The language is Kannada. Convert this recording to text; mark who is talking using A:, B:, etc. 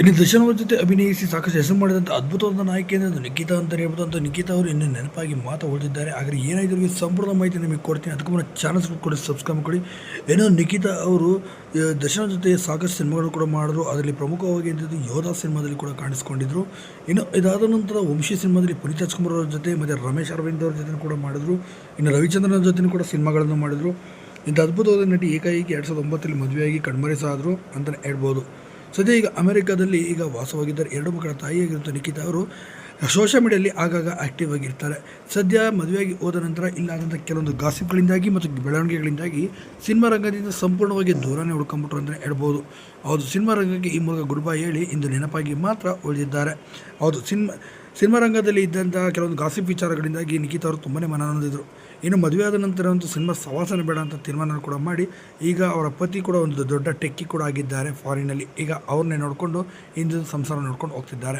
A: ಇನ್ನು ದರ್ಶನ್ ಅವ್ರ ಜೊತೆ ಅಭಿನಯಿಸಿ ಸಾಕಷ್ಟು ಹೆಸರು ಮಾಡಿದಂಥ ಅದ್ಭುತವಾದ ನಾಯಕಿ ಅಂದರೆ ನಿಖಿತಾ ಅಂತ ಹೇಳ್ಬೋದು. ಅಂತ ನಿಖಿತಾ ಅವರು ಇನ್ನೂ ನೆನಪಾಗಿ ಮಾತು ಉಳಿದಿದ್ದಾರೆ ಆದರೆ ಇವ್ರಿಗೆ ಸಂಪೂರ್ಣ ಮಾಹಿತಿ ನಿಮಗೆ ಕೊಡ್ತೀನಿ. ಅದಕ್ಕೂ ಮುನ್ನ ಚಾನಲ್ಸ್ ಕೊಡಿ ಸಬ್ಸ್ಕ್ರೈಬ್ ಕೊಡಿ ಏನೋ ನಿಖಿತಾ ಅವರು ದರ್ಶನ್ ಜೊತೆ ಸಾಕಷ್ಟು ಸಿನಿಮಾಗಳು ಕೂಡ ಮಾಡಿದ್ರು. ಅದರಲ್ಲಿ ಪ್ರಮುಖವಾಗಿ ಅಂತಿದ್ದು ಯೋಧ ಸಿನಿಮಾದಲ್ಲಿ ಕೂಡ ಕಾಣಿಸ್ಕೊಂಡಿದ್ರು. ಇನ್ನು ಇದಾದ ನಂತರ ವಂಶಿ ಸಿನಿಮಾದಲ್ಲಿ ಪುನೀತ್ ರಾಜ್ಕುಮಾರ್ ಅವ್ರ ಜೊತೆ, ಮತ್ತು ರಮೇಶ್ ಅರವಿಂದ್ ಅವ್ರ ಜೊತೆ ಕೂಡ ಮಾಡಿದ್ರು. ಇನ್ನು ರವಿಚಂದ್ರನ ಜೊತೆನೂ ಜೊತೆ ಕೂಡ ಸಿನಿಮಾಗಳನ್ನು ಮಾಡಿದ್ರು. ಇಂಥ ಅದ್ಭುತವಾದ ನಟಿ ಏಕಾಏಕಿ ಎರಡು ಸಾವಿರದ ಒಂಬತ್ತರಲ್ಲಿ ಮದುವೆಯಾಗಿ ಕಣ್ಮರೆ ಸಾದ್ರು ಅಂತಲೇ ಹೇಳ್ಬೋದು. ಸದ್ಯ ಈಗ ಅಮೆರಿಕಾದಲ್ಲಿ ಈಗ ವಾಸವಾಗಿದ್ದಾರೆ. ಎರಡು ಮಕ್ಕಳ ತಾಯಿಯಾಗಿರುವಂಥ ನಿಖಿತಾ ಅವರು ಸೋಷಿಯಲ್ ಮೀಡಿಯಲ್ಲಿ ಆಗಾಗ ಆ್ಯಕ್ಟಿವ್ ಆಗಿರ್ತಾರೆ. ಸದ್ಯ ಮದುವೆಯಾಗಿ ಹೋದ ನಂತರ ಇಲ್ಲಾದಂಥ ಕೆಲವೊಂದು ಗಾಸಿಪ್ಗಳಿಂದಾಗಿ ಮತ್ತು ಬೆಳವಣಿಗೆಗಳಿಂದಾಗಿ ಸಿನಿಮಾ ರಂಗದಿಂದ ಸಂಪೂರ್ಣವಾಗಿ ದೂರನೇ ಉಳ್ಕೊಂಬಿಟ್ರು ಅಂತಲೇ ಹೇಳ್ಬೋದು. ಹೌದು, ಸಿನಿಮಾ ರಂಗಕ್ಕೆ ಈ ಮೂಲಕ ಗುಡ್ ಬೈ ಹೇಳಿ ಇಂದು ನೆನಪಾಗಿ ಮಾತ್ರ ಉಳಿದಿದ್ದಾರೆ. ಹೌದು ಸಿನಿಮಾ ಸಿನಿಮಾ ರಂಗದಲ್ಲಿ ಇದ್ದಂಥ ಕೆಲವೊಂದು ಗಾಸಿಪ್ ವಿಚಾರಗಳಿಂದಾಗಿ ನಿಖಿತ್ ಅವರು ತುಂಬಾ ಮನನೊಂದಿದ್ರು ಇನ್ನು ಮದುವೆ ಆದ ನಂತರ ಒಂದು ಸಿನಿಮಾ ಸವಾಸನೆ ಬೇಡ ಅಂತ ತೀರ್ಮಾನ ಕೂಡ ಮಾಡಿ, ಈಗ ಅವರ ಪತಿ ಕೂಡ ಒಂದು ದೊಡ್ಡ ಟೆಕ್ಕಿ ಕೂಡ ಆಗಿದ್ದಾರೆ ಫಾರಿನಲ್ಲಿ ಈಗ ಅವ್ರನ್ನೇ ನೋಡಿಕೊಂಡು ಇಂದು ಸಂಸಾರ ನೋಡ್ಕೊಂಡು ಹೋಗ್ತಿದ್ದಾರೆ.